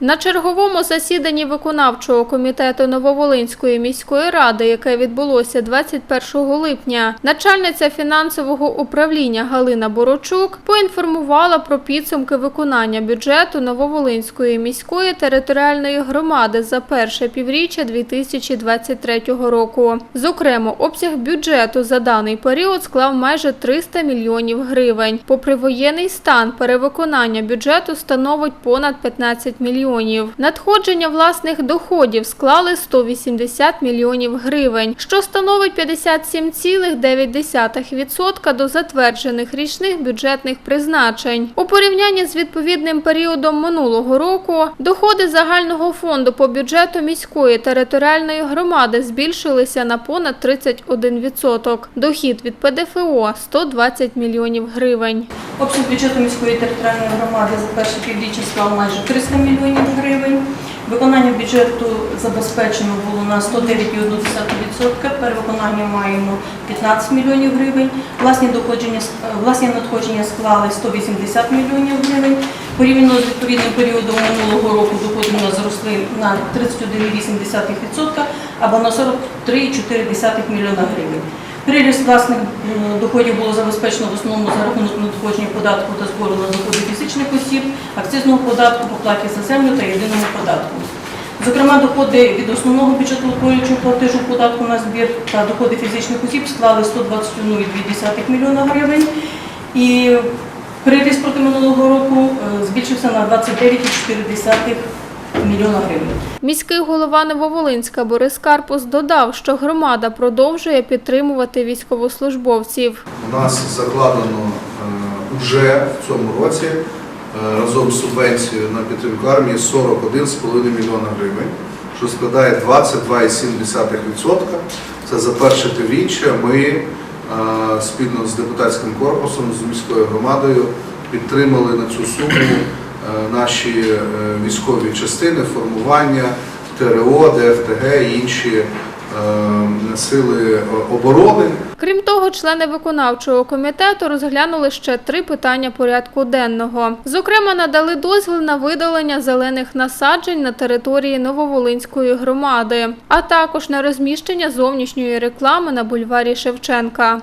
На черговому засіданні виконавчого комітету Нововолинської міської ради, яке відбулося 21 липня, начальниця фінансового управління Галина Борочук поінформувала про підсумки виконання бюджету Нововолинської міської територіальної громади за перше півріччя 2023 року. Зокрема, обсяг бюджету за даний період склав майже 300 мільйонів гривень. Попри воєнний стан, перевиконання бюджету становить понад 15 мільйонів. Надходження власних доходів склали 180 мільйонів гривень, що становить 57,9% до затверджених річних бюджетних призначень. У порівнянні з відповідним періодом минулого року доходи загального фонду по бюджету міської територіальної громади збільшилися на понад 31%. Дохід від ПДФО – 120 мільйонів гривень. Обсяг бюджету міської територіальної громади за перше півріччя склав майже 300 мільйонів гривень. Виконання бюджету забезпечено було на 109,1%, перевиконання маємо 15 мільйонів гривень. Власні, доходження, власні надходження склали 180 мільйонів гривень. Порівняно з відповідним періодом минулого року доходи у нас зросли на 31,8% або на 43,4 мільйона гривень. Приріст власних доходів було забезпечено в основному за рахунок надходження податку та збору на доходи фізичних осіб, акцизного податку, поплаті за землю та єдиному податку. Зокрема, доходи від основного бюджету утворюючого платежу податку на збір та доходи фізичних осіб склали 121,2 мільйона гривень. І приріст проти минулого року е, збільшився на 29,4 мільйона гривень. Міський голова Нововолинська Борис Карпус додав, що громада продовжує підтримувати військовослужбовців. У нас закладено вже в цьому році е, разом з субвенцією на підтримку армії 41,5 мільйона гривень, що складає 22,7%. Це за перше півріччя ми е, спільно з депутатським корпусом, з міською громадою підтримали на цю суму е, наші е, військові частини, формування, ТРО, ДФТГ і інші е, сили оборони. Крім того, члени виконавчого комітету розглянули ще три питання порядку денного. Зокрема, надали дозвіл на видалення зелених насаджень на території Нововолинської громади, а також на розміщення зовнішньої реклами на бульварі Шевченка.